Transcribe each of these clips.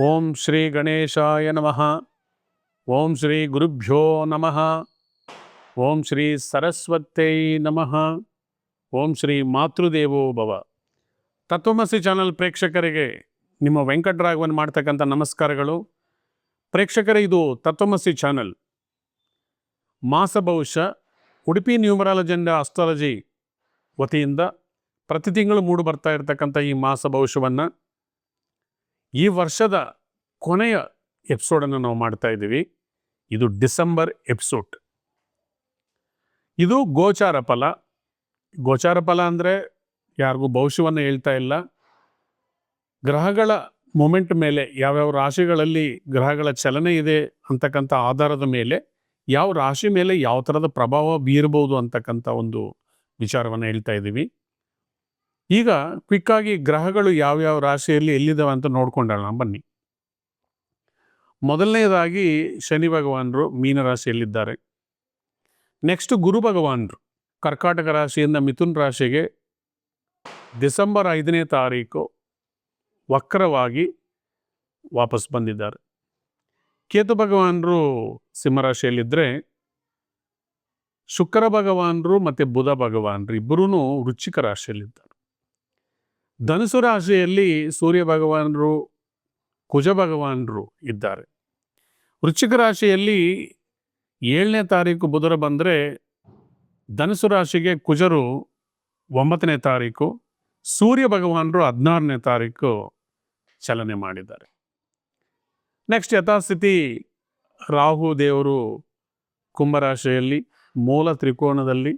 ಓಂ ಶ್ರೀ ಗಣೇಶಾಯ ನಮಃ. ಓಂ ಶ್ರೀ ಗುರುಭ್ಯೋ ನಮಃ. ಓಂ ಶ್ರೀ ಸರಸ್ವತೈ ನಮಃ. ಓಂ ಶ್ರೀ ಮಾತೃದೇವೋ ಭವ. ತತ್ವಮಸಿ ಚಾನಲ್ ಪ್ರೇಕ್ಷಕರಿಗೆ ನಿಮ್ಮ ವೆಂಕಟರಾಘವನ್ ಮಾಡ್ತಕ್ಕಂಥ ನಮಸ್ಕಾರಗಳು. ಪ್ರೇಕ್ಷಕರೇ, ಇದು ತತ್ವಮಸಿ ಚಾನಲ್. ಮಾಸ ಬಹುಶಃ ಉಡುಪಿ ನ್ಯೂಮರಾಲಜಿ ಅಂಡ್ ಅಸ್ಟ್ರಾಲಜಿ ವತಿಯಿಂದ ಪ್ರತಿ ತಿಂಗಳು ಮೂಡು ಬರ್ತಾ ಇರತಕ್ಕಂಥ ಈ ಮಾಸ ಭವಿಷ್ಯವನ್ನು ಈ ವರ್ಷದ ಕೊನೆಯ ಎಪಿಸೋಡನ್ನು ನಾವು ಮಾಡ್ತಾ ಇದ್ದೀವಿ. ಇದು ಡಿಸೆಂಬರ್ ಎಪಿಸೋಡ್. ಇದು ಗೋಚಾರ ಫಲ. ಗೋಚಾರ ಫಲ ಅಂದರೆ ಯಾರಿಗೂ ಭವಿಷ್ಯವನ್ನು ಹೇಳ್ತಾ ಇಲ್ಲ. ಗ್ರಹಗಳ ಮೊಮೆಂಟ್ ಮೇಲೆ ಯಾವ್ಯಾವ ರಾಶಿಗಳಲ್ಲಿ ಗ್ರಹಗಳ ಚಲನೆ ಇದೆ ಅಂತಕ್ಕಂಥ ಆಧಾರದ ಮೇಲೆ ಯಾವ ರಾಶಿ ಮೇಲೆ ಯಾವ ಥರದ ಪ್ರಭಾವ ಬೀರಬಹುದು ಅಂತಕ್ಕಂಥ ಒಂದು ವಿಚಾರವನ್ನು ಹೇಳ್ತಾ ಇದ್ದೀವಿ. ಈಗ ಕ್ವಿಕ್ಕಾಗಿ ಗ್ರಹಗಳು ಯಾವ್ಯಾವ ರಾಶಿಯಲ್ಲಿ ಎಲ್ಲಿದ್ದಾವೆ ಅಂತ ನೋಡ್ಕೊಂಡೋಣ ಬನ್ನಿ. ಮೊದಲನೇದಾಗಿ ಶನಿ ಭಗವಾನರು ಮೀನ ರಾಶಿಯಲ್ಲಿದ್ದಾರೆ. ನೆಕ್ಸ್ಟ್ ಗುರು ಭಗವಾನರು, ಕರ್ಕಾಟಕ ರಾಶಿಯಿಂದ ಮಿಥುನ್ ರಾಶಿಗೆ ಡಿಸೆಂಬರ್ ಐದನೇ ತಾರೀಕು ವಕ್ರವಾಗಿ ವಾಪಸ್ ಬಂದಿದ್ದಾರೆ. ಕೇತು ಭಗವಾನರು ಸಿಂಹರಾಶಿಯಲ್ಲಿದ್ದರೆ ಶುಕ್ರ ಭಗವಾನರು ಮತ್ತು ಬುಧ ಭಗವಾನರು ಇಬ್ಬರೂ ವೃಶ್ಚಿಕ ರಾಶಿಯಲ್ಲಿದ್ದಾರೆ. ಧನುಸು ರಾಶಿಯಲ್ಲಿ ಸೂರ್ಯ ಭಗವಾನರು, ಕುಜ ಭಗವಾನರು ಇದ್ದಾರೆ. ವೃಶ್ಚಿಕ ರಾಶಿಯಲ್ಲಿ ಏಳನೇ ತಾರೀಕು ಬುಧರ ಬಂದರೆ ಧನುಸು ರಾಶಿಗೆ ಕುಜರು ಒಂಬತ್ತನೇ ತಾರೀಕು, ಸೂರ್ಯ ಭಗವಾನರು ಹದಿನಾರನೇ ತಾರೀಕು ಚಲನೆ ಮಾಡಿದ್ದಾರೆ. ನೆಕ್ಸ್ಟ್ ಯಥಾಸ್ಥಿತಿ, ರಾಹು ದೇವರು ಕುಂಭರಾಶಿಯಲ್ಲಿ ಮೂಲ ತ್ರಿಕೋನದಲ್ಲಿ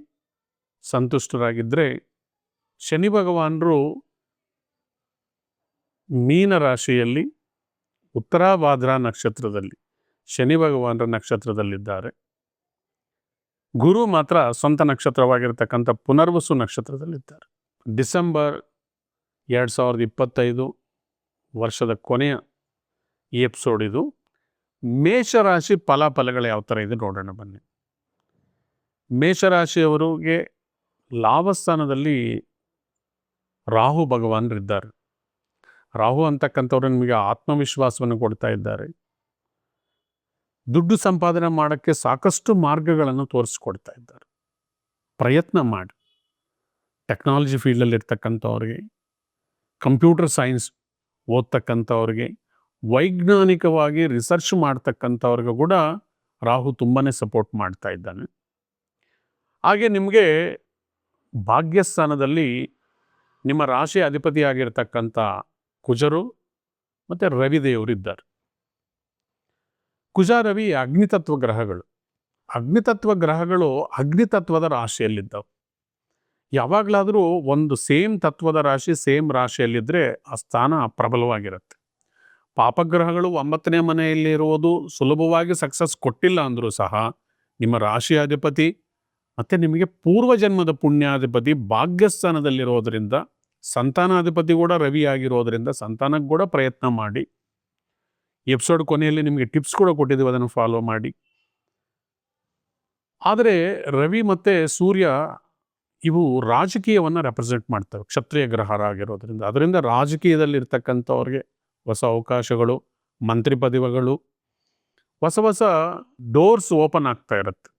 ಸಂತುಷ್ಟರಾಗಿದ್ದರೆ ಶನಿ ಭಗವಾನರು ಮೀನ ರಾಶಿಯಲ್ಲಿ ಉತ್ತರಾಭಾದ್ರ ನಕ್ಷತ್ರದಲ್ಲಿ ಶನಿ ಭಗವಾನರ ನಕ್ಷತ್ರದಲ್ಲಿದ್ದಾರೆ. ಗುರು ಮಾತ್ರ ಸ್ವಂತ ನಕ್ಷತ್ರವಾಗಿರ್ತಕ್ಕಂಥ ಪುನರ್ವಸು ನಕ್ಷತ್ರದಲ್ಲಿದ್ದಾರೆ. ಡಿಸೆಂಬರ್ ಎರಡು ಸಾವಿರದ ಇಪ್ಪತ್ತೈದು ವರ್ಷದ ಕೊನೆಯ ಈ ಎಪಿಸೋಡ್ ಇದು. ಮೇಷರಾಶಿ ಫಲಾಫಲಗಳು ಯಾವ ಥರ ಇದೆ ನೋಡೋಣ ಬನ್ನಿ. ಮೇಷರಾಶಿಯವರಿಗೆ ಲಾಭಸ್ಥಾನದಲ್ಲಿ ರಾಹು ಭಗವಾನರಿದ್ದಾರೆ. ರಾಹು ಅಂತಕ್ಕಂಥವ್ರು ನಿಮಗೆ ಆತ್ಮವಿಶ್ವಾಸವನ್ನು ಕೊಡ್ತಾ ಇದ್ದಾರೆ. ದುಡ್ಡು ಸಂಪಾದನೆ ಮಾಡೋಕ್ಕೆ ಸಾಕಷ್ಟು ಮಾರ್ಗಗಳನ್ನು ತೋರಿಸ್ಕೊಡ್ತಾ ಇದ್ದಾರೆ. ಪ್ರಯತ್ನ ಮಾಡಿ. ಟೆಕ್ನಾಲಜಿ ಫೀಲ್ಡಲ್ಲಿ ಇರ್ತಕ್ಕಂಥವ್ರಿಗೆ, ಕಂಪ್ಯೂಟರ್ ಸೈನ್ಸ್ ಓದ್ತಕ್ಕಂಥವ್ರಿಗೆ, ವೈಜ್ಞಾನಿಕವಾಗಿ ರಿಸರ್ಚ್ ಮಾಡ್ತಕ್ಕಂಥವ್ರಿಗೂ ಕೂಡ ರಾಹು ತುಂಬಾ ಸಪೋರ್ಟ್ ಮಾಡ್ತಾ ಇದ್ದಾನೆ. ಹಾಗೆ ನಿಮಗೆ ಭಾಗ್ಯಸ್ಥಾನದಲ್ಲಿ ನಿಮ್ಮ ರಾಶಿ ಅಧಿಪತಿಯಾಗಿರ್ತಕ್ಕಂಥ ಕುಜರು ಮತ್ತು ರವಿದೇವರು ಇದ್ದಾರೆ. ಕುಜ, ರವಿ ಅಗ್ನಿತತ್ವ ಗ್ರಹಗಳು. ಅಗ್ನಿತತ್ವ ಗ್ರಹಗಳು ಅಗ್ನಿತತ್ವದ ರಾಶಿಯಲ್ಲಿದ್ದವು. ಯಾವಾಗಲಾದರೂ ಒಂದು ಸೇಮ್ ತತ್ವದ ರಾಶಿ, ಸೇಮ್ ರಾಶಿಯಲ್ಲಿದ್ದರೆ ಆ ಸ್ಥಾನ ಪ್ರಬಲವಾಗಿರುತ್ತೆ. ಪಾಪಗ್ರಹಗಳು ಒಂಬತ್ತನೇ ಮನೆಯಲ್ಲಿರುವುದು ಸುಲಭವಾಗಿ ಸಕ್ಸಸ್ ಕೊಟ್ಟಿಲ್ಲ ಅಂದರೂ ಸಹ ನಿಮ್ಮ ರಾಶಿ ಅಧಿಪತಿ ಮತ್ತು ನಿಮಗೆ ಪೂರ್ವ ಜನ್ಮದ ಪುಣ್ಯಾಧಿಪತಿ ಭಾಗ್ಯಸ್ಥಾನದಲ್ಲಿರೋದರಿಂದ ಸಂತಾನಾಧಿಪತಿ ಕೂಡ ರವಿ ಆಗಿರೋದರಿಂದ ಸಂತಾನಕ್ಕೆ ಕೂಡ ಪ್ರಯತ್ನ ಮಾಡಿ. ಎಪಿಸೋಡ್ ಕೊನೆಯಲ್ಲಿ ನಿಮಗೆ ಟಿಪ್ಸ್ ಕೂಡ ಕೊಟ್ಟಿದ್ದೀವಿ, ಅದನ್ನು ಫಾಲೋ ಮಾಡಿ. ಆದರೆ ರವಿ ಮತ್ತು ಸೂರ್ಯ ಇವು ರಾಜಕೀಯವನ್ನು ರೆಪ್ರೆಸೆಂಟ್ ಮಾಡ್ತವೆ, ಕ್ಷತ್ರಿಯ ಗ್ರಹರಾಗಿರೋದ್ರಿಂದ ಅದರಿಂದ ರಾಜಕೀಯದಲ್ಲಿ ಇರ್ತಕ್ಕಂಥವ್ರಿಗೆ ಹೊಸ ಅವಕಾಶಗಳು, ಮಂತ್ರಿ ಪದವಿಗಳು, ಹೊಸ ಹೊಸ ಡೋರ್ಸ್ ಓಪನ್ ಆಗ್ತಾ ಇರುತ್ತೆ.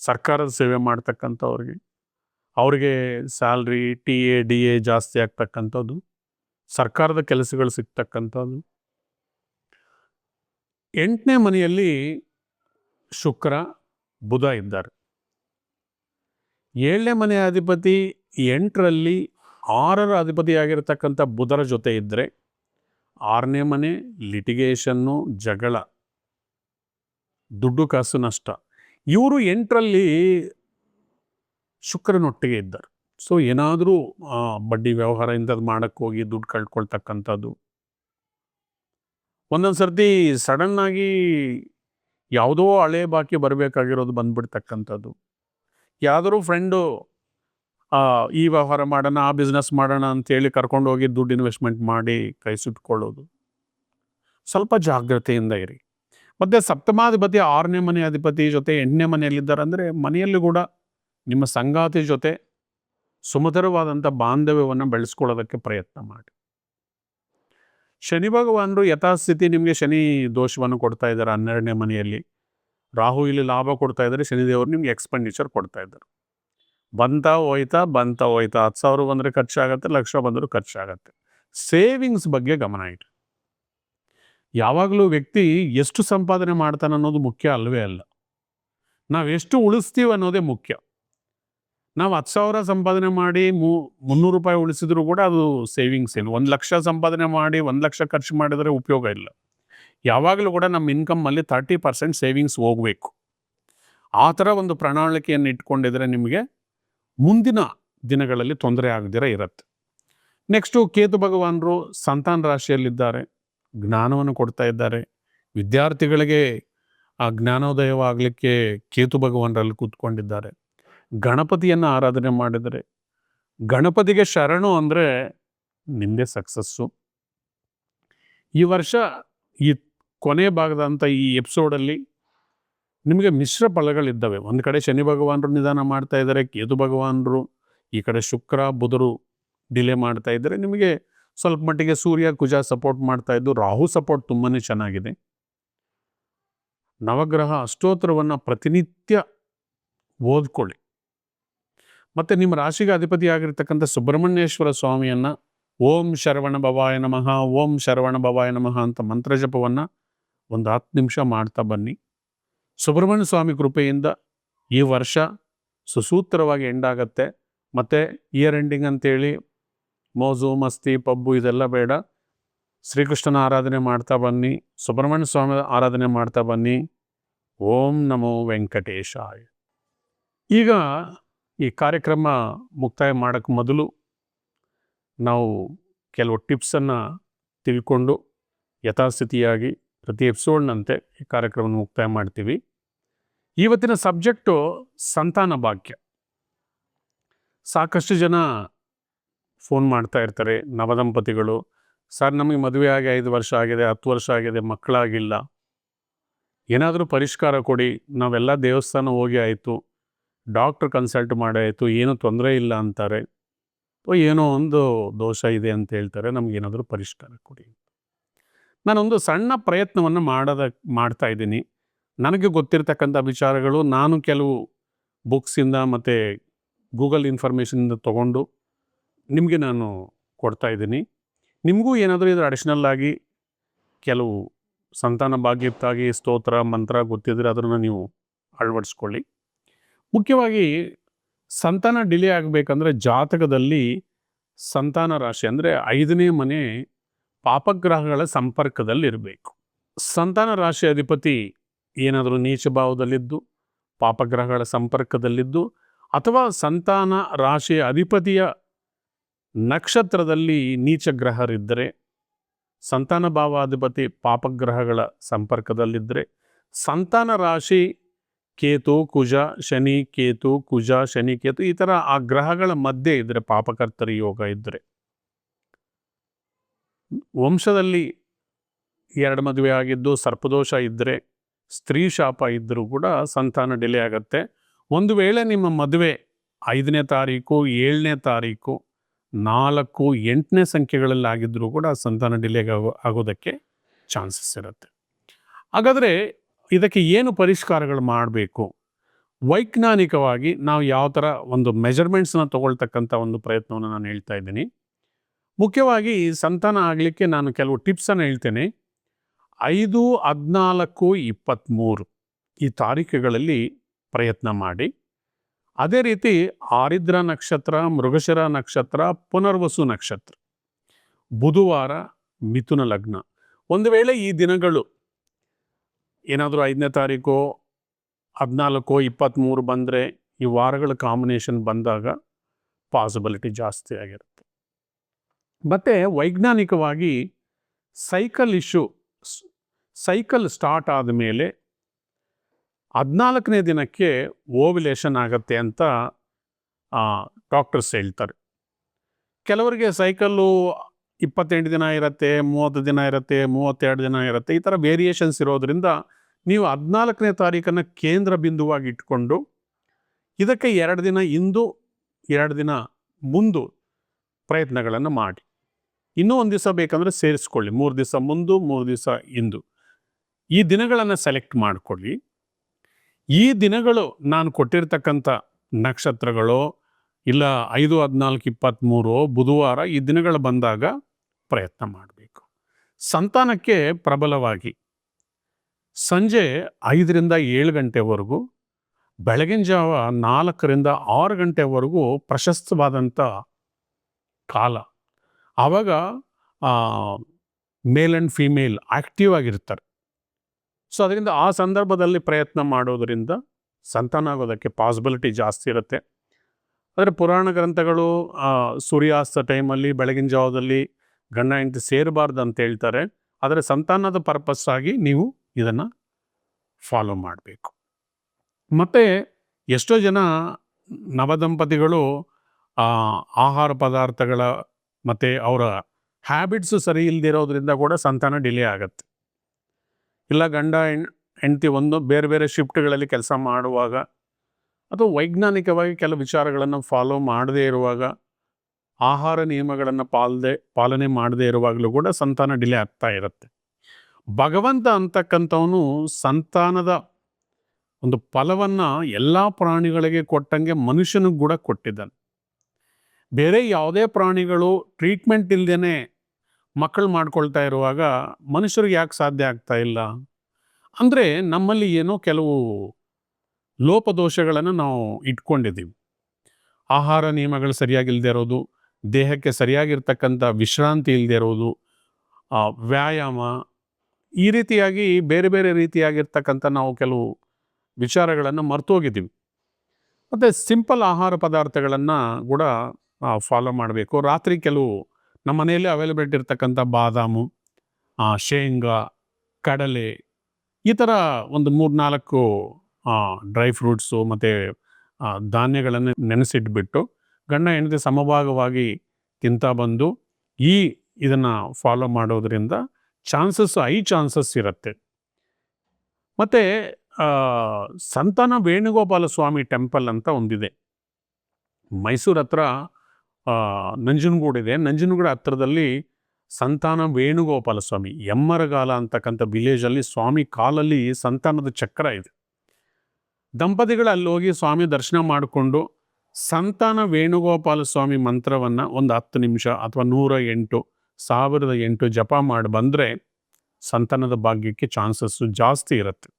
ಸರ್ಕಾರದ ಸೇವೆ ಮಾಡ್ತಕ್ಕಂಥವ್ರಿಗೆ. ಅವ್ರಿಗೆ salary, T A, D A ಜಾಸ್ತಿ ಆಗ್ತಕ್ಕಂಥದ್ದು, ಸರ್ಕಾರದ ಕೆಲಸಗಳು ಸಿಗ್ತಕ್ಕಂಥದ್ದು. ಎಂಟನೇ ಮನೆಯಲ್ಲಿ ಶುಕ್ರ, ಬುಧ ಇದ್ದಾರೆ. ಏಳನೇ ಮನೆಯ ಅಧಿಪತಿ ಎಂಟರಲ್ಲಿ ಆರರ ಅಧಿಪತಿಯಾಗಿರ್ತಕ್ಕಂಥ ಬುಧರ ಜೊತೆ ಇದ್ದರೆ ಆರನೇ ಮನೆ ಲಿಟಿಗೇಷನ್ನು ಜಗಳ, ದುಡ್ಡು ಕಾಸು ನಷ್ಟ. ಇವರು ಎಂಟರಲ್ಲಿ ಶುಕ್ರನೊಟ್ಟಿಗೆ ಇದ್ದಾರೆ. ಸೊ ಏನಾದರೂ ಬಡ್ಡಿ ವ್ಯವಹಾರ ಇಂಥದ್ದು ಮಾಡೋಕ್ಕೆ ಹೋಗಿ ದುಡ್ಡು ಕಳ್ಕೊಳ್ತಕ್ಕಂಥದ್ದು. ಒಂದೊಂದು ಸರ್ತಿ ಸಡನ್ನಾಗಿ ಯಾವುದೋ ಹಳೆ ಬಾಕಿ ಬರಬೇಕಾಗಿರೋದು ಬಂದ್ಬಿಡ್ತಕ್ಕಂಥದ್ದು. ಯಾವುದಾದ್ರೂ ಫ್ರೆಂಡು ಈ ವ್ಯವಹಾರ ಮಾಡೋಣ, ಆ ಬಿಸ್ನೆಸ್ ಮಾಡೋಣ ಅಂತೇಳಿ ಕರ್ಕೊಂಡು ಹೋಗಿ ದುಡ್ಡು ಇನ್ವೆಸ್ಟ್ಮೆಂಟ್ ಮಾಡಿ ಕೈ ಸುಟ್ಕೊಳ್ಳೋದು. ಸ್ವಲ್ಪ ಜಾಗ್ರತೆಯಿಂದ ಇರಿ. ಮತ್ತು ಸಪ್ತಮಾಧಿಪತಿ, ಆರನೇ ಮನೆ ಅಧಿಪತಿ ಜೊತೆ ಎಂಟನೇ ಮನೆಯಲ್ಲಿದ್ದಾರೆ ಅಂದರೆ ಮನೆಯಲ್ಲಿ ಕೂಡ ನಿಮ್ಮ ಸಂಗಾತಿ ಜೊತೆ ಸುಮಧುರವಾದಂಥ ಬಾಂಧವ್ಯವನ್ನು ಬೆಳೆಸ್ಕೊಳ್ಳೋದಕ್ಕೆ ಪ್ರಯತ್ನ ಮಾಡಿ. ಶನಿ ಭಗವಾನರು ಯಥಾಸ್ಥಿತಿ ನಿಮಗೆ ಶನಿ ದೋಷವನ್ನು ಕೊಡ್ತಾ ಇದ್ದಾರೆ ಹನ್ನೆರಡನೇ ಮನೆಯಲ್ಲಿ. ರಾಹು ಇಲ್ಲಿ ಲಾಭ ಕೊಡ್ತಾ ಇದ್ದಾರೆ ಶನಿದೇವರು ನಿಮ್ಗೆ ಎಕ್ಸ್ಪೆಂಡಿಚರ್ ಕೊಡ್ತಾ ಇದ್ದಾರೆ. ಬಂತ ಹೋಯ್ತಾ ಬಂತ ಹೋಯ್ತಾ, ಹತ್ತು ಸಾವಿರ ಬಂದರೆ ಖರ್ಚಾಗತ್ತೆ, ಲಕ್ಷ ಬಂದರೂ ಖರ್ಚಾಗತ್ತೆ. ಸೇವಿಂಗ್ಸ್ ಬಗ್ಗೆ ಗಮನ ಇಡಿ. ಯಾವಾಗಲೂ ವ್ಯಕ್ತಿ ಎಷ್ಟು ಸಂಪಾದನೆ ಮಾಡ್ತಾನೆ ಅನ್ನೋದು ಮುಖ್ಯ ಅಲ್ಲವೇ ಅಲ್ಲ. ನಾವು ಎಷ್ಟು ಉಳಿಸ್ತೀವಿ ಅನ್ನೋದೇ ಮುಖ್ಯ. ನಾವು ಹತ್ತು ಸಾವಿರ ಸಂಪಾದನೆ ಮಾಡಿ ಮೂ, ಮುನ್ನೂರು ರೂಪಾಯಿ ಉಳಿಸಿದ್ರು ಕೂಡ ಅದು ಸೇವಿಂಗ್ಸ್ ಏನು. ಒಂದು ಲಕ್ಷ ಸಂಪಾದನೆ ಮಾಡಿ ಒಂದು ಲಕ್ಷ ಖರ್ಚು ಮಾಡಿದರೆ ಉಪಯೋಗ ಇಲ್ಲ. ಯಾವಾಗಲೂ ಕೂಡ ನಮ್ಮ ಇನ್ಕಮ್ಮಲ್ಲಿ ತರ್ಟಿ ಪರ್ಸೆಂಟ್ ಸೇವಿಂಗ್ಸ್ ಹೋಗಬೇಕು. ಆ ಥರ ಒಂದು ಪ್ರಣಾಳಿಕೆಯನ್ನು ಇಟ್ಕೊಂಡಿದ್ರೆ ನಿಮಗೆ ಮುಂದಿನ ದಿನಗಳಲ್ಲಿ ತೊಂದರೆ ಆಗದಿರ ಇರುತ್ತೆ. ನೆಕ್ಸ್ಟು ಕೇತು ಭಗವಾನರು ಸಂತಾನ ರಾಶಿಯಲ್ಲಿದ್ದಾರೆ. ಜ್ಞಾನವನ್ನು ಕೊಡ್ತಾ ಇದ್ದಾರೆ. ವಿದ್ಯಾರ್ಥಿಗಳಿಗೆ ಆ ಜ್ಞಾನೋದಯವಾಗಲಿಕ್ಕೆ ಕೇತು ಭಗವಾನರಲ್ಲಿ ಕೂತ್ಕೊಂಡಿದ್ದಾರೆ. ಗಣಪತಿಯನ್ನು ಆರಾಧನೆ ಮಾಡಿದರೆ. ಗಣಪತಿಗೆ ಶರಣು ಅಂದರೆ ನಿಂದೆ ಸಕ್ಸಸ್ಸು. ಈ ವರ್ಷ ಈ ಕೊನೆ ಭಾಗದಂಥ ಈ ಎಪಿಸೋಡಲ್ಲಿ ನಿಮಗೆ ಮಿಶ್ರ ಫಲಗಳಿದ್ದಾವೆ. ಒಂದು ಕಡೆ ಶನಿ ಭಗವಾನರು ನಿಧಾನ ಮಾಡ್ತಾ ಇದ್ದಾರೆ, ಕೇತು ಭಗವಾನರು, ಈ ಕಡೆ ಶುಕ್ರ, ಬುಧರು ಡಿಲೇ ಮಾಡ್ತಾ ಇದ್ದಾರೆ. ನಿಮಗೆ ಸ್ವಲ್ಪ ಮಟ್ಟಿಗೆ ಸೂರ್ಯ, ಕುಜ ಸಪೋರ್ಟ್ ಮಾಡ್ತಾ ಇದ್ದು, ರಾಹು ಸಪೋರ್ಟ್ ತುಂಬಾ ಚೆನ್ನಾಗಿದೆ. ನವಗ್ರಹ ಅಷ್ಟೋತ್ತರವನ್ನು ಪ್ರತಿನಿತ್ಯ ಓದ್ಕೊಳ್ಳಿ. ಮತ್ತು ನಿಮ್ಮ ರಾಶಿಗೆ ಅಧಿಪತಿಯಾಗಿರ್ತಕ್ಕಂಥ ಸುಬ್ರಹ್ಮಣ್ಯೇಶ್ವರ ಸ್ವಾಮಿಯನ್ನು ಓಂ ಶರವಣ ಭವಾಯ ನಮಃ, ಓಂ ಶರವಣ ಭವಾಯ ನಮಃ ಅಂತ ಮಂತ್ರ ಜಪವನ್ನು ಒಂದು ಹತ್ತು ನಿಮಿಷ ಮಾಡ್ತಾ ಬನ್ನಿ. ಸುಬ್ರಹ್ಮಣ್ಯ ಸ್ವಾಮಿ ಕೃಪೆಯಿಂದ ಈ ವರ್ಷ ಸುಸೂತ್ರವಾಗಿ ಎಂಡಾಗತ್ತೆ ಮತ್ತು ಇಯರ್ ಎಂಡಿಂಗ್ ಅಂತೇಳಿ ಮೋಜು, ಮಸ್ತಿ, ಪಬ್ಬು ಇದೆಲ್ಲ ಬೇಡ. ಶ್ರೀಕೃಷ್ಣನ ಆರಾಧನೆ ಮಾಡ್ತಾ ಬನ್ನಿ. ಸುಬ್ರಹ್ಮಣ್ಯ ಸ್ವಾಮಿ ಆರಾಧನೆ ಮಾಡ್ತಾ ಬನ್ನಿ. ಓಂ ನಮೋ ವೆಂಕಟೇಶಾಯ. ಈಗ ಈ ಕಾರ್ಯಕ್ರಮ ಮುಕ್ತಾಯ ಮಾಡೋಕ್ಕೆ ಮೊದಲು ನಾವು ಕೆಲವು ಟಿಪ್ಸನ್ನು ತಿಳ್ಕೊಂಡು ಯಥಾಸ್ಥಿತಿಯಾಗಿ ಪ್ರತಿ ಎಪಿಸೋಡ್ನಂತೆ ಈ ಕಾರ್ಯಕ್ರಮವನ್ನು ಮುಕ್ತಾಯ ಮಾಡ್ತೀವಿ. ಇವತ್ತಿನ ಸಬ್ಜೆಕ್ಟು ಸಂತಾನ ಭಾಗ್ಯ. ಸಾಕಷ್ಟು ಜನ ಫೋನ್ ಮಾಡ್ತಾ ಇರ್ತಾರೆ, ನವದಂಪತಿಗಳು, ಸರ್, ನಮಗೆ ಮದುವೆ ಆಗಿ ಐದು ವರ್ಷ ಆಗಿದೆ, ಹತ್ತು ವರ್ಷ ಆಗಿದೆ, ಮಕ್ಕಳಾಗಿಲ್ಲ. ಏನಾದರೂ ಪರಿಷ್ಕಾರ ಕೊಡಿ, ನಾವೆಲ್ಲ ದೇವಸ್ಥಾನ ಹೋಗಿ ಆಯಿತು ಡಾಕ್ಟ್ರ್ ಕನ್ಸಲ್ಟ್ ಮಾಡಾಯಿತು, ಏನೂ ತೊಂದರೆ ಇಲ್ಲ ಅಂತಾರೆ. ಏನೋ ಒಂದು ದೋಷ ಇದೆ ಅಂತ ಹೇಳ್ತಾರೆ ನಮಗೇನಾದರೂ ಪರಿಷ್ಕಾರ ಕೊಡಿ ನಾನೊಂದು ಸಣ್ಣ ಪ್ರಯತ್ನವನ್ನು ಮಾಡೋದ, ಮಾಡ್ತಾ ಇದ್ದೀನಿ. ನನಗೆ ಗೊತ್ತಿರತಕ್ಕಂಥ ವಿಚಾರಗಳು ನಾನು ಕೆಲವು ಬುಕ್ಸಿಂದ ಮತ್ತು ಗೂಗಲ್ ಇನ್ಫಾರ್ಮೇಷನಿಂದ ತೊಗೊಂಡು ನಿಮಗೆ ನಾನು ಕೊಡ್ತಾ ಇದ್ದೀನಿ. ನಿಮಗೂ ಏನಾದರೂ ಇದ್ರ ಅಡಿಷ್ನಲ್ ಆಗಿ ಕೆಲವು ಸಂತಾನ ಭಾಗ್ಯಕ್ಕಾಗಿ ಸ್ತೋತ್ರ, ಮಂತ್ರ ಗೊತ್ತಿದ್ರೆ ಅದನ್ನು ನೀವು ಅಳವಡಿಸ್ಕೊಳ್ಳಿ. ಮುಖ್ಯವಾಗಿ ಸಂತಾನ ಡಿಲೇ ಆಗಬೇಕಂದ್ರೆ ಜಾತಕದಲ್ಲಿ ಸಂತಾನ ರಾಶಿ ಅಂದರೆ ಐದನೇ ಮನೆ ಪಾಪಗ್ರಹಗಳ ಸಂಪರ್ಕದಲ್ಲಿರಬೇಕು. ಸಂತಾನ ರಾಶಿ ಅಧಿಪತಿ ಏನಾದರೂ ನೀಚ ಭಾವದಲ್ಲಿದ್ದು, ಪಾಪಗ್ರಹಗಳ ಸಂಪರ್ಕದಲ್ಲಿದ್ದು ಅಥವಾ ಸಂತಾನ ರಾಶಿಯ ಅಧಿಪತಿಯ ನಕ್ಷತ್ರದಲ್ಲಿ ನೀಚ ಗ್ರಹರಿದ್ದರೆ, ಸಂತಾನ ಭಾವಾಧಿಪತಿ ಪಾಪಗ್ರಹಗಳ ಸಂಪರ್ಕದಲ್ಲಿದ್ದರೆ, ಸಂತಾನ ರಾಶಿ ಕೇತು, ಕುಜ, ಶನಿ, ಕೇತು, ಕುಜ, ಶನಿ, ಕೇತು ಈ ಥರ ಆ ಗ್ರಹಗಳ ಮಧ್ಯೆ ಇದ್ದರೆ ಪಾಪಕರ್ತರಿ ಯೋಗ ಇದ್ದರೆ ವಂಶದಲ್ಲಿ ಎರಡು ಮದುವೆ ಆಗಿದ್ದು ಸರ್ಪದೋಷ ಇದ್ದರೆ ಸ್ತ್ರೀ ಶಾಪ ಇದ್ದರೂ ಕೂಡ ಸಂತಾನ ಡಿಲೇ ಆಗುತ್ತೆ. ಒಂದು ವೇಳೆ ನಿಮ್ಮ ಮದುವೆ ಐದನೇ ತಾರೀಕು, ಏಳನೇ ತಾರೀಕು, ನಾಲ್ಕು, ಎಂಟನೇ ಸಂಖ್ಯೆಗಳಲ್ಲಿ ಆಗಿದ್ದರೂ ಕೂಡ ಸಂತಾನ ಡಿಲೇ ಆಗೋ, ಆಗೋದಕ್ಕೆ ಚಾನ್ಸಸ್ ಇರುತ್ತೆ. ಹಾಗಾದರೆ ಇದಕ್ಕೆ ಏನು ಪರಿಷ್ಕಾರಗಳು ಮಾಡಬೇಕು? ವೈಜ್ಞಾನಿಕವಾಗಿ ನಾವು ಯಾವ ಥರ ಒಂದು ಮೆಜರ್ಮೆಂಟ್ಸ್ನ ತಗೊಳ್ತಕ್ಕಂಥ ಒಂದು ಪ್ರಯತ್ನವನ್ನು ನಾನು ಹೇಳ್ತಾ ಇದ್ದೀನಿ. ಮುಖ್ಯವಾಗಿ ಸಂತಾನ ಆಗಲಿಕ್ಕೆ ನಾನು ಕೆಲವು ಟಿಪ್ಸನ್ನು ಹೇಳ್ತೇನೆ. ಐದು, ಹದಿನಾಲ್ಕು ಇಪ್ಪತ್ತ್ಮೂರು ಈ ತಾರೀಖುಗಳಲ್ಲಿ ಪ್ರಯತ್ನ ಮಾಡಿ. ಅದೇ ರೀತಿ ಆರಿದ್ರ ನಕ್ಷತ್ರ, ಮೃಗಶಿರ ನಕ್ಷತ್ರ, ಪುನರ್ವಸು ನಕ್ಷತ್ರ, ಬುಧವಾರ, ಮಿಥುನ ಲಗ್ನ. ಒಂದು ವೇಳೆ ಈ ದಿನಗಳು ಏನಾದರೂ ಐದನೇ ತಾರೀಕು, ಹದಿನಾಲ್ಕು ಇಪ್ಪತ್ತ್ಮೂರು ಬಂದರೆ ಈ ವಾರಗಳ ಕಾಂಬಿನೇಷನ್ ಬಂದಾಗ ಪಾಸಿಬಿಲಿಟಿ ಜಾಸ್ತಿ ಆಗಿರುತ್ತೆ. ಮತ್ತು ವೈಜ್ಞಾನಿಕವಾಗಿ ಸೈಕಲ್ ಇಶ್ಯೂ ಸೈಕಲ್ ಸ್ಟಾರ್ಟ್ ಆದಮೇಲೆ ಹದಿನಾಲ್ಕನೇ ದಿನಕ್ಕೆ ಓವಿಲೇಷನ್ ಆಗತ್ತೆ ಅಂತ ಡಾಕ್ಟರ್ಸ್ ಹೇಳ್ತಾರೆ. ಕೆಲವರಿಗೆ ಸೈಕಲ್ಲು ಇಪ್ಪತ್ತೆಂಟು ದಿನ ಇರುತ್ತೆ, ಮೂವತ್ತು ದಿನ ಇರುತ್ತೆ, ಮೂವತ್ತೆರಡು ದಿನ ಇರುತ್ತೆ, ಈ ಥರ ವೇರಿಯೇಷನ್ಸ್ ಇರೋದ್ರಿಂದ ನೀವು ಹದಿನಾಲ್ಕನೇ ತಾರೀಕನ್ನು ಕೇಂದ್ರ ಬಿಂದುವಾಗಿ ಇಟ್ಕೊಂಡು, ಇದಕ್ಕೆ ಎರಡು ದಿನ ಇಂದು, ಎರಡು ದಿನ ಮುಂದು ಪ್ರಯತ್ನಗಳನ್ನು ಮಾಡಿ. ಇನ್ನೂ ಒಂದು ದಿವಸ ಬೇಕಂದರೆ ಸೇರಿಸ್ಕೊಳ್ಳಿ. ಮೂರು ದಿವಸ ಮುಂದು, ಮೂರು ದಿವಸ ಇಂದು. ಈ ದಿನಗಳನ್ನು ಸೆಲೆಕ್ಟ್ ಮಾಡಿಕೊಳ್ಳಿ. ಈ ದಿನಗಳು ನಾನು ಕೊಟ್ಟಿರ್ತಕ್ಕಂಥ ನಕ್ಷತ್ರಗಳು, ಇಲ್ಲ ಐದು, ಹದಿನಾಲ್ಕು ಇಪ್ಪತ್ತ್ಮೂರು ಬುಧವಾರ ಈ ದಿನಗಳು ಬಂದಾಗ ಪ್ರಯತ್ನ ಮಾಡಬೇಕು. ಸಂತಾನಕ್ಕೆ ಪ್ರಬಲವಾಗಿ ಸಂಜೆ ಐದರಿಂದ ಏಳು ಗಂಟೆವರೆಗೂ, ಬೆಳಗಿನ ಜಾವ ನಾಲ್ಕರಿಂದ ಆರು ಗಂಟೆವರೆಗೂ ಪ್ರಶಸ್ತವಾದಂಥ ಕಾಲ. ಆವಾಗ ಮೇಲ್ ಆ್ಯಂಡ್ ಫೀಮೇಲ್ ಆ್ಯಕ್ಟಿವ್ ಆಗಿರ್ತಾರೆ. ಸೊ ಅದರಿಂದ ಆ ಸಂದರ್ಭದಲ್ಲಿ ಪ್ರಯತ್ನ ಮಾಡೋದರಿಂದ ಸಂತಾನ ಆಗೋದಕ್ಕೆ ಪಾಸಿಬಿಲಿಟಿ ಜಾಸ್ತಿ ಇರುತ್ತೆ. ಆದರೆ ಪುರಾಣ ಗ್ರಂಥಗಳು ಸೂರ್ಯಾಸ್ತ ಟೈಮಲ್ಲಿ ಬೆಳಗಿನ ಜಾವದಲ್ಲಿ ಗಂಡ ಹೆಂಡತಿ ಸೇರಬಾರ್ದು ಅಂತ ಹೇಳ್ತಾರೆ. ಆದರೆ ಸಂತಾನದ ಪರ್ಪಸ್ ಆಗಿ ನೀವು ಇದನ್ನು ಫಾಲೋ ಮಾಡಬೇಕು. ಮತ್ತು ಎಷ್ಟೋ ಜನ ನವದಂಪತಿಗಳು ಆ, ಆಹಾರ ಪದಾರ್ಥಗಳ ಮತ್ತು ಅವರ ಹ್ಯಾಬಿಟ್ಸು ಸರಿ ಇಲ್ದಿರೋದ್ರಿಂದ ಕೂಡ ಸಂತಾನ ಡಿಲೇ ಆಗುತ್ತೆ. ಇಲ್ಲ ಗಂಡ ಹೆಂಡತಿ ಒಂದು ಬೇರೆ ಬೇರೆ ಶಿಫ್ಟ್ಗಳಲ್ಲಿ ಕೆಲಸ ಮಾಡುವಾಗ ಅಥವಾ ವೈಜ್ಞಾನಿಕವಾಗಿ ಕೆಲವು ವಿಚಾರಗಳನ್ನು ಫಾಲೋ ಮಾಡದೇ ಇರುವಾಗ ಆಹಾರ ನಿಯಮಗಳನ್ನು ಪಾಲದೆ ಪಾಲನೆ ಮಾಡದೇ ಇರುವಾಗಲೂ ಕೂಡ ಸಂತಾನ ಡಿಲೇ ಆಗ್ತಾ ಇರುತ್ತೆ. ಭಗವಂತ ಅಂತಕ್ಕಂಥವನು ಸಂತಾನದ ಒಂದು ಫಲವನ್ನು ಎಲ್ಲ ಪ್ರಾಣಿಗಳಿಗೆ ಕೊಟ್ಟಂಗೆ ಮನುಷ್ಯನಿಗೆ ಕೂಡ ಕೊಟ್ಟಿದ್ದಾನೆ. ಬೇರೆ ಯಾವುದೇ ಪ್ರಾಣಿಗಳು ಟ್ರೀಟ್ಮೆಂಟ್ ಇಲ್ಲದೇ ಮಕ್ಕಳು ಮಾಡ್ಕೊಳ್ತಾ ಇರುವಾಗ ಮನುಷ್ಯರಿಗೆ ಯಾಕೆ ಸಾಧ್ಯ ಆಗ್ತಾ ಇಲ್ಲ? ಅಂದರೆ ನಮ್ಮಲ್ಲಿ ಏನೋ ಕೆಲವು ಲೋಪದೋಷಗಳನ್ನು ನಾವು ಇಟ್ಕೊಂಡಿದ್ದೀವಿ. ಆಹಾರ ನಿಯಮಗಳು ಸರಿಯಾಗಿಲ್ಲದೆ ಇರೋದು, ದೇಹಕ್ಕೆ ಸರಿಯಾಗಿರ್ತಕ್ಕಂಥ ವಿಶ್ರಾಂತಿ ಇಲ್ಲದೆ ಇರೋದು ವ್ಯಾಯಾಮ ಈ ರೀತಿಯಾಗಿ ಬೇರೆ ಬೇರೆ ರೀತಿಯಾಗಿರ್ತಕ್ಕಂಥ ನಾವು ಕೆಲವು ವಿಚಾರಗಳನ್ನು ಮರ್ತೋಗಿದ್ದೀವಿ. ಮತ್ತು ಸಿಂಪಲ್ ಆಹಾರ ಪದಾರ್ಥಗಳನ್ನು ಕೂಡ ಫಾಲೋ ಮಾಡಬೇಕು. ರಾತ್ರಿ ಕೆಲವು ನಮ್ಮ ಮನೆಯಲ್ಲಿ ಅವೈಲಬಿಲಿಟಿ ಇರ್ತಕ್ಕಂಥ ಬಾದಾಮು ಶೇಂಗಾ, ಕಡಲೆ ಈ ಥರ ಒಂದು ಮೂರು ನಾಲ್ಕು ಡ್ರೈ ಫ್ರೂಟ್ಸು ಮತ್ತು ಧಾನ್ಯಗಳನ್ನು ನೆನೆಸಿಟ್ಬಿಟ್ಟು ಗಂಡ ಹೆಂಡತಿ ಸಮಭಾಗವಾಗಿ ತಿಂತಾ ಬಂದು ಈ ಇದನ್ನು ಫಾಲೋ ಮಾಡೋದ್ರಿಂದ ಚಾನ್ಸಸ್ ಐ ಚಾನ್ಸಸ್ ಇರುತ್ತೆ. ಮತ್ತು ಸಂತಾನ ವೇಣುಗೋಪಾಲ ಸ್ವಾಮಿ ಟೆಂಪಲ್ ಅಂತ ಒಂದಿದೆ. ಮೈಸೂರು ಹತ್ರ ನಂಜನಗೂಡಿದೆ ನಂಜನಗೂಡು ಹತ್ರದಲ್ಲಿ ಸಂತಾನ ವೇಣುಗೋಪಾಲ ಸ್ವಾಮಿ ಎಮ್ಮರಗಾಲ ಅಂತಕ್ಕಂಥ ವಿಲೇಜಲ್ಲಿ ಸ್ವಾಮಿ ಕಾಲಲ್ಲಿ ಸಂತಾನದ ಚಕ್ರ ಇದೆ. ದಂಪತಿಗಳು ಅಲ್ಲಿ ಹೋಗಿ ಸ್ವಾಮಿ ದರ್ಶನ ಮಾಡಿಕೊಂಡು ಸಂತಾನ ವೇಣುಗೋಪಾಲ ಸ್ವಾಮಿ ಮಂತ್ರವನ್ನು ಒಂದು ಹತ್ತು ನಿಮಿಷ ಅಥವಾ ನೂರ ಎಂಟು ಸಾವಿರದ ಎಂಟು ಜಪ ಮಾಡಿ ಬಂದರೆ ಸಂತಾನದ ಭಾಗ್ಯಕ್ಕೆ ಚಾನ್ಸಸ್ಸು ಜಾಸ್ತಿ ಇರುತ್ತೆ.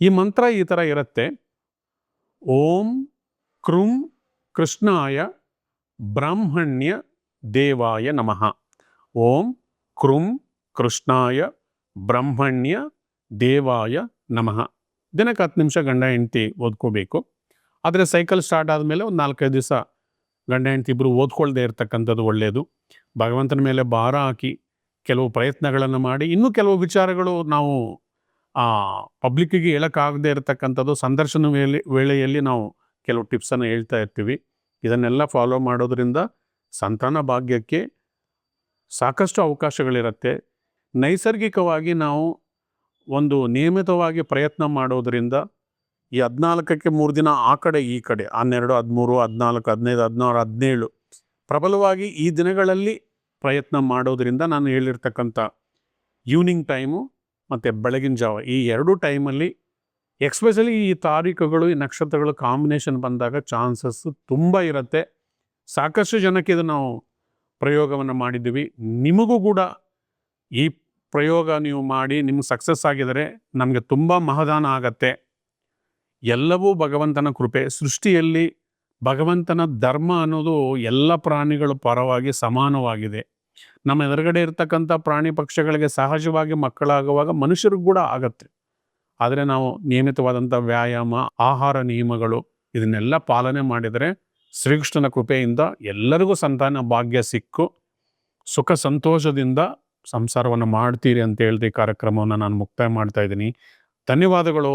ಈ ಮಂತ್ರ ಈ ಥರ ಇರುತ್ತೆ. ಓಂ ಕೃಂ ಕೃಷ್ಣಾಯ ಬ್ರಾಹ್ಮಣ್ಯ ದೇವಾಯ ನಮಃ. ಓಂ ಕೃಂ ಕೃಷ್ಣಾಯ ಬ್ರಹ್ಮಣ್ಯ ದೇವಾಯ ನಮಃ. ದಿನಕ್ಕೆ ಹತ್ತು ನಿಮಿಷ ಗಂಡ ಹೆಂಡತಿ ಓದ್ಕೋಬೇಕು. ಆದರೆ ಸೈಕಲ್ ಸ್ಟಾರ್ಟ್ ಆದಮೇಲೆ ಒಂದು ನಾಲ್ಕೈದು ದಿವಸ ಗಂಡ ಹೆಂಡತಿ ಇಬ್ಬರು ಓದ್ಕೊಳ್ಳದೆ ಇರ್ತಕ್ಕಂಥದ್ದು ಒಳ್ಳೆಯದು ಭಗವಂತನ ಮೇಲೆ ಭಾರ ಹಾಕಿ ಕೆಲವು ಪ್ರಯತ್ನಗಳನ್ನು ಮಾಡಿ, ಇನ್ನೂ ಕೆಲವು ವಿಚಾರಗಳು ನಾವು ಪಬ್ಲಿಕ್ಕಿಗೆ ಹೇಳೋಕ್ಕಾಗದೇ ಇರತಕ್ಕಂಥದ್ದು ಸಂದರ್ಶನ ವೇಳೆ, ವೇಳೆಯಲ್ಲಿ ನಾವು ಕೆಲವು ಟಿಪ್ಸನ್ನು ಹೇಳ್ತಾ ಇರ್ತೀವಿ. ಇದನ್ನೆಲ್ಲ ಫಾಲೋ ಮಾಡೋದರಿಂದ ಸಂತಾನ ಭಾಗ್ಯಕ್ಕೆ ಸಾಕಷ್ಟು ಅವಕಾಶಗಳಿರುತ್ತೆ. ನೈಸರ್ಗಿಕವಾಗಿ ನಾವು ಒಂದು ನಿಯಮಿತವಾಗಿ ಪ್ರಯತ್ನ ಮಾಡೋದರಿಂದ ಈ ಹದಿನಾಲ್ಕಕ್ಕೆ ಮೂರು ದಿನ ಆ ಕಡೆ, ಈ ಕಡೆ, ಹನ್ನೆರಡು, ಹದಿಮೂರು, ಹದಿನಾಲ್ಕು, ಹದಿನೈದು, ಹದಿನಾರು, ಹದಿನೇಳು. ಪ್ರಬಲವಾಗಿ ಈ ದಿನಗಳಲ್ಲಿ ಪ್ರಯತ್ನ ಮಾಡೋದರಿಂದ ನಾನು ಹೇಳಿರ್ತಕ್ಕಂಥ ಈವ್ನಿಂಗ್ ಟೈಮು ಮತ್ತು ಬೆಳಗಿನ ಜಾವ, ಈ ಎರಡೂ ಟೈಮಲ್ಲಿ ಎಕ್ಸ್ಪೆಷಲಿ ಈ ತಾರೀಕುಗಳು, ಈ ನಕ್ಷತ್ರಗಳು ಕಾಂಬಿನೇಷನ್ ಬಂದಾಗ ಚಾನ್ಸಸ್ ತುಂಬ ಇರುತ್ತೆ. ಸಾಕಷ್ಟು ಜನಕ್ಕೆ ಇದು ನಾವು ಪ್ರಯೋಗವನ್ನು ಮಾಡಿದ್ದೀವಿ. ನಿಮಗೂ ಕೂಡ ಈ ಪ್ರಯೋಗ ನೀವು ಮಾಡಿ, ನಿಮ್ಗೆ ಸಕ್ಸಸ್ ಆಗಿದರೆ ನಮಗೆ ತುಂಬ ಮಹದಾನ ಆಗತ್ತೆ. ಎಲ್ಲವೂ ಭಗವಂತನ ಕೃಪೆ. ಸೃಷ್ಟಿಯಲ್ಲಿ ಭಗವಂತನ ಧರ್ಮ ಅನ್ನೋದು ಎಲ್ಲ ಪ್ರಾಣಿಗಳ ಪರವಾಗಿ ಸಮಾನವಾಗಿದೆ. ನಮ್ಮ ಎದುರುಗಡೆ ಇರ್ತಕ್ಕಂಥ ಪ್ರಾಣಿ ಪಕ್ಷಿಗಳಿಗೆ ಸಹಜವಾಗಿ ಮಕ್ಕಳಾಗುವಾಗ ಮನುಷ್ಯರಿಗೂ ಕೂಡ ಆಗತ್ತೆ. ಆದರೆ ನಾವು ನಿಯಮಿತವಾದಂಥ ವ್ಯಾಯಾಮ, ಆಹಾರ ನಿಯಮಗಳು ಇದನ್ನೆಲ್ಲ ಪಾಲನೆ ಮಾಡಿದರೆ ಶ್ರೀಕೃಷ್ಣನ ಕೃಪೆಯಿಂದ ಎಲ್ಲರಿಗೂ ಸಂತಾನ ಭಾಗ್ಯ ಸಿಕ್ಕು. ಸುಖ ಸಂತೋಷದಿಂದ ಸಂಸಾರವನ್ನು ಮಾಡ್ತೀರಿ ಅಂತ ಹೇಳ್ದೆ ಕಾರ್ಯಕ್ರಮವನ್ನು ನಾನು ಮುಕ್ತಾಯ ಮಾಡ್ತಾ ಇದ್ದೀನಿ. ಧನ್ಯವಾದಗಳು.